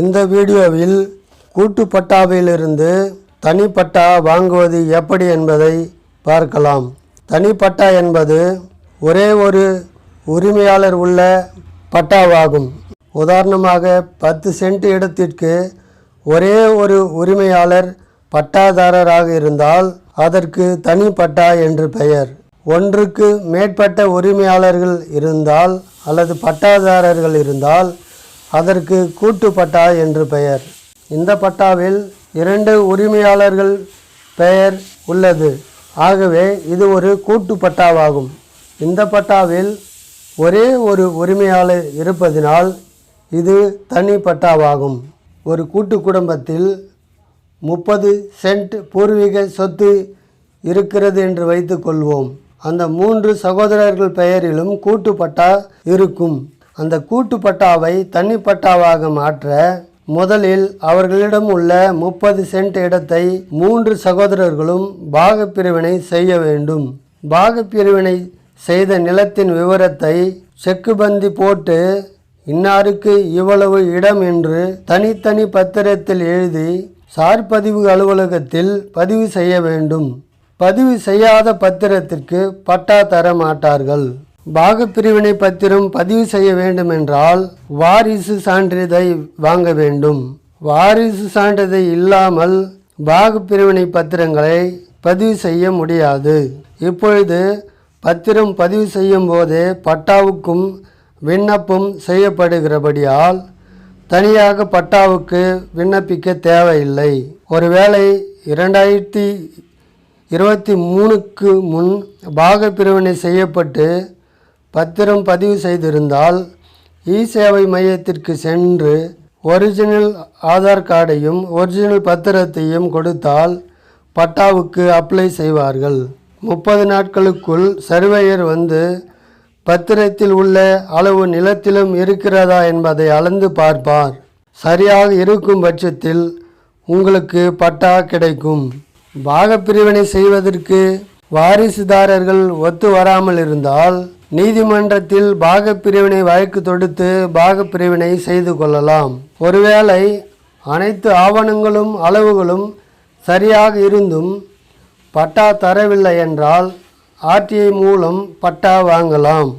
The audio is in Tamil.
இந்த வீடியோவில் கூட்டு பட்டாவிலிருந்து தனிப்பட்டா வாங்குவது எப்படி என்பதை பார்க்கலாம். தனிப்பட்டா என்பது ஒரே ஒரு உரிமையாளர் உள்ள பட்டாவாகும். உதாரணமாக பத்து சென்ட் இடத்திற்கு ஒரே ஒரு உரிமையாளர் பட்டாதாரராக இருந்தால் அதற்கு தனிப்பட்டா என்று பெயர். ஒன்றுக்கு மேற்பட்ட உரிமையாளர்கள் இருந்தால் அல்லது பட்டாதாரர்கள் இருந்தால் அதற்கு கூட்டு பட்டா என்று பெயர். இந்த பட்டாவில் இரண்டு உரிமையாளர்கள் பெயர் உள்ளது. ஆகவே இது ஒரு கூட்டு பட்டாவாகும் இந்த பட்டாவில் ஒரே ஒரு உரிமையாளர் இருப்பதினால் இது தனி பட்டாவாகும். ஒரு கூட்டு குடும்பத்தில் முப்பது சென்ட் பூர்வீக சொத்து இருக்கிறது என்று வைத்துக்கொள்வோம் அந்த மூன்று சகோதரர்கள் பெயரிலும் கூட்டு பட்டா இருக்கும். அந்த கூட்டு பட்டாவை தனி பட்டாவாக மாற்ற முதலில் அவர்களிடம் உள்ள முப்பது சென்ட் இடத்தை மூன்று சகோதரர்களும் பாகப்பிரிவினை செய்ய வேண்டும். பாகப்பிரிவினை செய்த நிலத்தின் விவரத்தை செக்கு பந்தி போட்டு இன்னாருக்கு இவ்வளவு இடம் என்று தனித்தனி பத்திரத்தில் எழுதி சார் பதிவு அலுவலகத்தில் பதிவு செய்ய வேண்டும். பதிவு செய்யாத பத்திரத்திற்கு பட்டா தர மாட்டார்கள். பாகப்பிரிவினை பத்திரம் பதிவு செய்ய வேண்டுமென்றால் வாரிசு சான்றிதழை வாங்க வேண்டும். வாரிசு சான்றிதழ் இல்லாமல் பாகப்பிரிவினை பத்திரங்களை பதிவு செய்ய முடியாது. இப்பொழுது பத்திரம் பதிவு செய்யும் போதே பட்டாவுக்கும் விண்ணப்பம் செய்யப்படுகிறபடியால் தனியாக பட்டாவுக்கு விண்ணப்பிக்க தேவையில்லை. ஒருவேளை இரண்டாயிரத்தி இருபத்தி மூணுக்கு முன் பாகப்பிரிவினை செய்யப்பட்டு பத்திரம் பதிவு செய்திருந்தால் இ சேவை மையத்திற்கு சென்று ஒரிஜினல் ஆதார் கார்டையும் ஒரிஜினல் பத்திரத்தையும் கொடுத்தால் பட்டாவுக்கு அப்ளை செய்வார்கள். முப்பது நாட்களுக்குள் சர்வேயர் வந்து பத்திரத்தில் உள்ள அளவு நிலத்திலும் இருக்கிறதா என்பதை அளந்து பார்ப்பார். சரியாக இருக்கும் பட்சத்தில் உங்களுக்கு பட்டா கிடைக்கும். பாகப்பிரிவினை செய்வதற்கு வாரிசுதாரர்கள் ஒத்து வராமல் இருந்தால் நீதிமன்றத்தில் பாகப்பிரிவினை வழக்கு தொடுத்து பாகப்பிரிவினை செய்து கொள்ளலாம். ஒருவேளை அனைத்து ஆவணங்களும் அளவுகளும் சரியாக இருந்தும் பட்டா தரவில்லை என்றால் ஆர்டிஐ மூலம் பட்டா வாங்கலாம்.